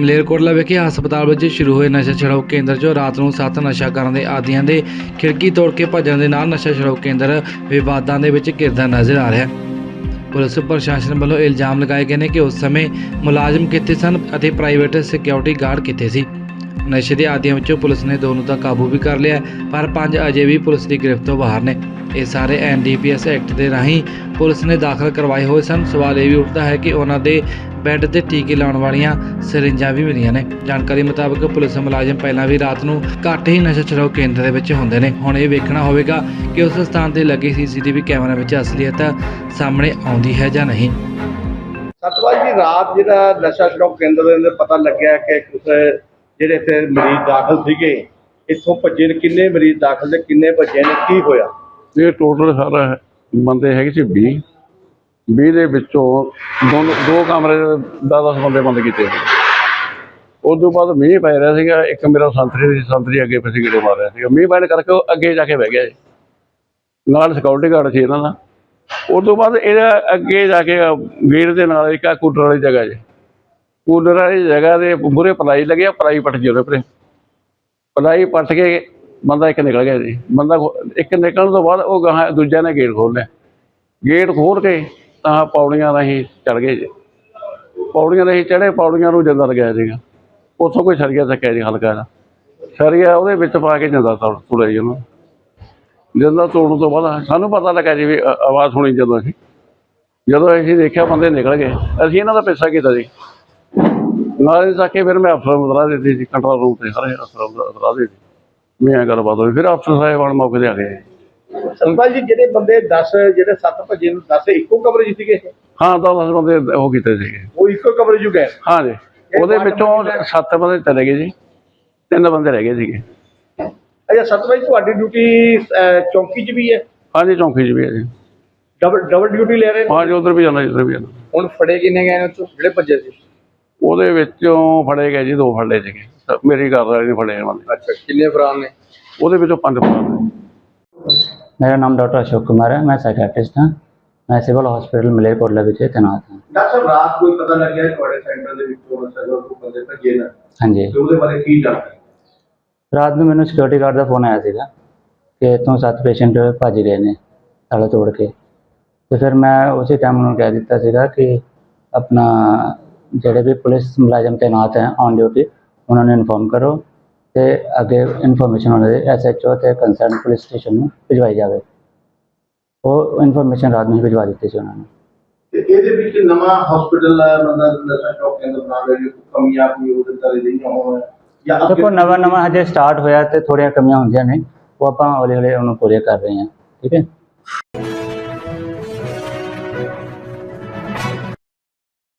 ਮਲੇਰਕੋਟਲਾ ਵਿਖੇ ਹਸਪਤਾਲ ਵਿੱਚ ਸ਼ੁਰੂ ਹੋਏ ਨਸ਼ਾ ਛੁਡਾਊ ਕੇਂਦਰ 'ਚੋਂ ਰਾਤ ਨੂੰ ਸੱਤ ਨਸ਼ਾ ਕਰਨ ਦੇ ਆਦੀਆਂ ਦੇ ਖਿੜਕੀ ਤੋੜ ਕੇ ਭੱਜਣ ਦੇ ਨਾਲ ਨਸ਼ਾ ਛੁਡਾਊ ਕੇਂਦਰ ਵਿਵਾਦਾਂ ਦੇ ਵਿੱਚ ਘਿਰਦਾ ਨਜ਼ਰ ਆ ਰਿਹਾ ਹੈ। ਪੁਲਿਸ ਪ੍ਰਸ਼ਾਸਨ ਵੱਲੋਂ ਇਲਜ਼ਾਮ ਲਗਾਏ ਗਏ ਨੇ ਕਿ ਉਸ ਸਮੇਂ ਮੁਲਾਜ਼ਮ ਕਿੱਥੇ ਸਨ ਅਤੇ ਪ੍ਰਾਈਵੇਟ ਸਿਕਿਉਰਿਟੀ ਗਾਰਡ ਕਿੱਥੇ ਸੀ। ਨਸ਼ੇ ਦੇ ਆਦੀਆਂ ਵਿੱਚੋਂ ਪੁਲਿਸ ਨੇ ਦੋ ਨੂੰ ਤਾਂ ਕਾਬੂ ਵੀ ਕਰ ਲਿਆ ਪਰ ਪੰਜ ਅਜੇ ਵੀ ਪੁਲਿਸ ਦੀ ਗ੍ਰਿਫਤ ਤੋਂ ਬਾਹਰ ਨੇ। ਇਹ ਸਾਰੇ ਐਨਡੀਪੀਐਸ ਐਕਟ ਦੇ ਰਾਹੀਂ ਪੁਲਿਸ ਨੇ ਦਾਖਲ ਕਰਵਾਏ ਹੋਏ ਸਨ। ਸਵਾਲ ਇਹ ਵੀ ਉੱਠਦਾ ਹੈ ਕਿ ਉਹਨਾਂ ਦੇ ਬੈੱਡ ਤੇ ਟੀਕੇ ਲਾਉਣ ਵਾਲੀਆਂ ਸਿਰਿੰਜਾਂ ਵੀ ਮਿਲੀਆਂ ਨੇ। ਜਾਣਕਾਰੀ ਮੁਤਾਬਕ ਪੁਲਿਸ ਮੁਲਾਜ਼ਮ ਪਹਿਲਾਂ ਵੀ ਰਾਤ ਨੂੰ ਘੱਟ ਹੀ ਨਸ਼ਾ ਛੁਡਾਊ ਕੇਂਦਰ ਦੇ ਵਿੱਚ ਹੁੰਦੇ ਨੇ। ਹੁਣ ਇਹ ਵੇਖਣਾ ਹੋਵੇਗਾ ਕਿ ਉਸ ਸਥਾਨ ਤੇ ਲੱਗੇ ਸੀਸੀਟੀਵੀ ਕੈਮਰਾ ਵਿੱਚ ਅਸਲੀਅਤ ਸਾਹਮਣੇ ਆਉਂਦੀ ਹੈ ਜਾਂ ਨਹੀਂ। ਸਤਵਾਜ ਜੀ, ਰਾਤ ਜਿਹੜਾ ਨਸ਼ਾ ਛਡਾਊ ਕੇਂਦਰ ਦੇ ਅੰਦਰ ਪਤਾ ਲੱਗਿਆ ਕਿ ਕੁਝ ਜਿਹੜੇ ਇੱਥੇ ਮਰੀਜ਼ ਦਾਖਲ ਸੀਗੇ, ਇੱਥੋਂ ਭੱਜੇ ਨੇ, ਕਿੰਨੇ ਮਰੀਜ਼ ਦਾਖਲ ਨੇ, ਕਿੰਨੇ ਭੱਜੇ ਨੇ, ਕੀ ਹੋਇਆ? ਇਹ ਟੋਟਲ ਸਾਰਾ ਬੰਦੇ ਹੈਗੇ ਸੀ 20 20 ਦੇ ਵਿੱਚੋਂ ਦੋ ਦੋ ਕਮਰੇ 10-10 ਬੰਦੇ ਬੰਦ ਕੀਤੇ ਸੀ ਉਸ ਤੋਂ ਬਾਅਦ ਮੀਂਹ ਪੈ ਰਿਹਾ ਸੀਗਾ, ਇੱਕ ਮੇਰਾ ਸੰਤਰੀ ਸੀ, ਸੰਤਰੀ ਅੱਗੇ ਪਿੱਛੇ ਗੇੜੇ ਮਾਰ ਰਿਹਾ ਸੀਗਾ। ਮੀਂਹ ਪੈਣ ਕਰਕੇ ਉਹ ਅੱਗੇ ਜਾ ਕੇ ਬਹਿ ਗਿਆ ਜੀ ਨਾਲ ਸਿਕਿਉਰਿਟੀ ਗਾਰਡ ਸੀ ਇਹਨਾਂ ਦਾ। ਉਸ ਤੋਂ ਬਾਅਦ ਇਹਦਾ ਅੱਗੇ ਜਾ ਕੇ ਗੇਟ ਦੇ ਨਾਲ ਇੱਕ ਆਹ ਵਾਲੀ ਜਗ੍ਹਾ ਜੀ। ਕੂਲਰ ਵਾਲੀ ਜਗ੍ਹਾ ਦੇ ਮੂਹਰੇ ਪਲਾਈ ਲੱਗਿਆ ਪਲਾਈ ਪੱਟ ਜੀ ਉਹਦੇ ਉੱਪਰੇ। ਪਲਾਈ ਪੱਟ ਕੇ ਬੰਦਾ ਇੱਕ ਨਿਕਲ ਗਿਆ ਜੀ। ਬੰਦਾ ਖੋ- ਇੱਕ ਨਿਕਲਣ ਤੋਂ ਬਾਅਦ ਉਹ ਗਾਹਾਂ ਦੂਜਿਆਂ ਨੇ ਗੇਟ ਖੋਲ ਲਿਆ ਗੇਟ ਖੋਲ ਕੇ ਤਾਂ ਪੌੜੀਆਂ ਰਾਹੀਂ ਚੜ ਗਏ ਜੀ। ਪੌੜੀਆਂ ਰਾਹੀਂ ਚੜੇ ਪੌੜੀਆਂ ਨੂੰ ਜਿੰਦਾ ਲਗਾਇਆ ਸੀਗਾ। ਉੱਥੋਂ ਕੋਈ ਸਰੀਆ ਚੱਕਿਆ ਜੀ ਹਲਕਾ ਜਿਹਾ। ਸਰੀਆ ਉਹਦੇ ਵਿੱਚ ਪਾ ਕੇ ਜਾਂਦਾ ਤੋੜ ਤੋੜਿਆ ਜੀ ਉਹਨੂੰ। ਜਿੰਦਾ ਤੋੜਨ ਤੋਂ ਬਾਅਦ ਸਾਨੂੰ ਪਤਾ ਲੱਗਾ ਜੀ ਵੀ ਆਵਾਜ਼ ਸੁਣੀ ਜਦੋਂ ਅਸੀਂ। ਜਦੋਂ ਅਸੀਂ ਦੇਖਿਆ ਬੰਦੇ ਨਿਕਲ ਗਏ। ਅਸੀਂ ਇਹਨਾਂ ਦਾ ਪਿੱਛਾ ਕੀਤਾ ਜੀ। ਨਾਲ ਹੀ ਜਾ ਕੇ ਫਿਰ ਮੈਂ ਅਫਸਰ ਨੂੰ ਦਰਾ ਦਿੱਤੀ ਸੀ ਕੰਟਰੋਲ ਰੂਮ ਤੇ ਸਾਰੇ ਅਫਸਰ ਨੂੰ ਦਰਾ ਦਿੱਤੀ। ਮੈਂ ਗੱਲਬਾਤ ਹੋਈ ਫਿਰ ਅਫਸਰ ਸਾਹਿਬਾਨ ਮੌਕੇ ਤੇ ਆ ਗਏ। ਸਤਵਾਜ ਜੀ ਜਿਹੜੇ ਬੰਦੇ 10 ਜਿਹੜੇ 7 ਭੱਜੇ ਨੂੰ 10 ਇੱਕੋ ਕਮਰੇ 'ਚ ਸੀਗੇ? ਹਾਂ ਤਾਂ ਦਸ ਬੰਦੇ ਉਹ ਕੀਤੇ ਸੀਗੇ। ਉਹ ਇੱਕੋ ਕਮਰੇ 'ਚ ਗਏ? ਹਾਂ ਜੀ ਉਹਦੇ ਵਿੱਚੋਂ ਸੱਤ ਬੰਦੇ ਚਲੇ ਗਏ ਜੀ ਤਿੰਨ ਬੰਦੇ ਰਹਿ ਗਏ ਸੀਗੇ। ਅੱਛਾ ਸਤਵਾਜ ਤੁਹਾਡੀ ਡਿਊਟੀ ਚੌਂਕੀ 'ਚ ਵੀ ਹੈ? ਹਾਂਜੀ ਚੌਂਕੀ 'ਚ ਵੀ ਹੈ ਜੀ। ਡਬਲ ਡਬਲ ਡਿਊਟੀ ਲੈ ਰਹੇ ਹਾਂ ਜੀ ਉਧਰ ਵੀ ਜਾਣਾ ਇੱਧਰ ਵੀ ਜਾਣਾ ਹੁਣ ਫੜੇ ਕਿੰਨੇ ਗਏ ਨੇ ਉੱਥੋਂ? ਜਿਹੜੇ ਭੱਜੇ ਸੀ? ਉਹਦੇ ਵਿੱਚੋਂ ਫੜੇ ਗਏ ਜੀ ਦੋ ਫੜ ਲਏ ਸੀਗੇ ਮੇਰੀ ਘਰ ਵਾਲੀ ਨੇ ਫੜੇ ਬੰਦੇ ਅੱਛਾ ਕਿੰਨੇ ਫਰਾਰ ਨੇ ਉਹਦੇ ਵਿੱਚੋਂ ਪੰਜ ਫੜੇ ਨੇ मेरा नाम डॉक्टर अशोक कुमार है मैं साइकेट्रिस्ट हूँ मैं सिविल हॉस्पिटल मलेरकोटला विच तैनात हूँ ਡਾਕਟਰ ਸਾਹਿਬ ਰਾਤ ਕੋਈ ਪਤਾ ਲੱਗਿਆ ਕਿ ਤੁਹਾਡੇ ਸੈਂਟਰ ਦੇ ਵਿੱਚੋਂ ਸਗੋਂ ਕੋਈ ਬੰਦੇ ਭੱਜੇ ਨੇ हाँ जी ਤੇ ਉਹਦੇ ਬਾਰੇ ਕੀ ਜਾਣਕਾਰੀ ਰਾਤ ਨੂੰ ਮੈਨੂੰ ਸਿਕਿਉਰਿਟੀ ਗਾਰਡ ਦਾ ਫੋਨ ਆਇਆ ਸੀਗਾ ਕਿ ਇੱਥੋਂ ਸੱਤ ਪੇਸ਼ੈਂਟ ਭੱਜ ਗਏ ਨੇ ਤਾਲਾ ਤੋੜ ਕੇ ਤੇ ਫਿਰ ਮੈਂ ਉਸੇ ਟਾਈਮ ਉਹਨੂੰ ਕਹਿ ਦਿੱਤਾ ਸੀਗਾ ਕਿ ਆਪਣਾ ਜਿਹੜੇ ਵੀ ਪੁਲਿਸ ਮੁਲਾਜ਼ਮ ਤੈਨਾਤ ਹੈ ਔਨ ਡਿਊਟੀ ਉਹਨਾਂ ਨੂੰ ਇਨਫੋਰਮ ਕਰੋ ਤੇ ਅੱਗੇ ਇਨਫੋਰਮੇਸ਼ਨ ਉਹਨਾਂ ਦੇ ਐਸਐਚਓ ਤੇ ਕੰਸਰਨ ਪੁਲਿਸ ਸਟੇਸ਼ਨ ਨੂੰ ਭਿਜਵਾਈ ਜਾਵੇ। ਉਹ ਇਨਫੋਰਮੇਸ਼ਨ ਰਾਤ ਨੂੰ ਹੀ ਭਿਜਵਾ ਦਿੱਤੀ ਸੀ ਉਹਨਾਂ ਨੂੰ। ਤੇ ਇਹਦੇ ਵਿੱਚ ਨਵਾਂ ਹਸਪੀਟਲ ਮਤਲਬ ਨਸ਼ਾ ਚੌਕ ਕੇਂਦਰ ਬਣਾ ਰਹੇ ਜੋ ਕਮੀਆਂ ਕੋਈ ਉਹਦੇ ਤਰ੍ਹਾਂ ਨਹੀਂ ਹੋਣ ਜਾਂ ਦੇਖੋ ਨਵਾਂ ਨਵਾਂ ਹਜੇ ਸਟਾਰਟ ਹੋਇਆ ਤੇ ਥੋੜ੍ਹੀਆਂ ਕਮੀਆਂ ਹੁੰਦੀਆਂ ਨੇ ਉਹ ਆਪਾਂ ਹੌਲੀ ਹੌਲੀ ਉਹਨੂੰ ਪੂਰੀਆਂ ਕਰ ਰਹੇ ਹਾਂ ਠੀਕ ਹੈ?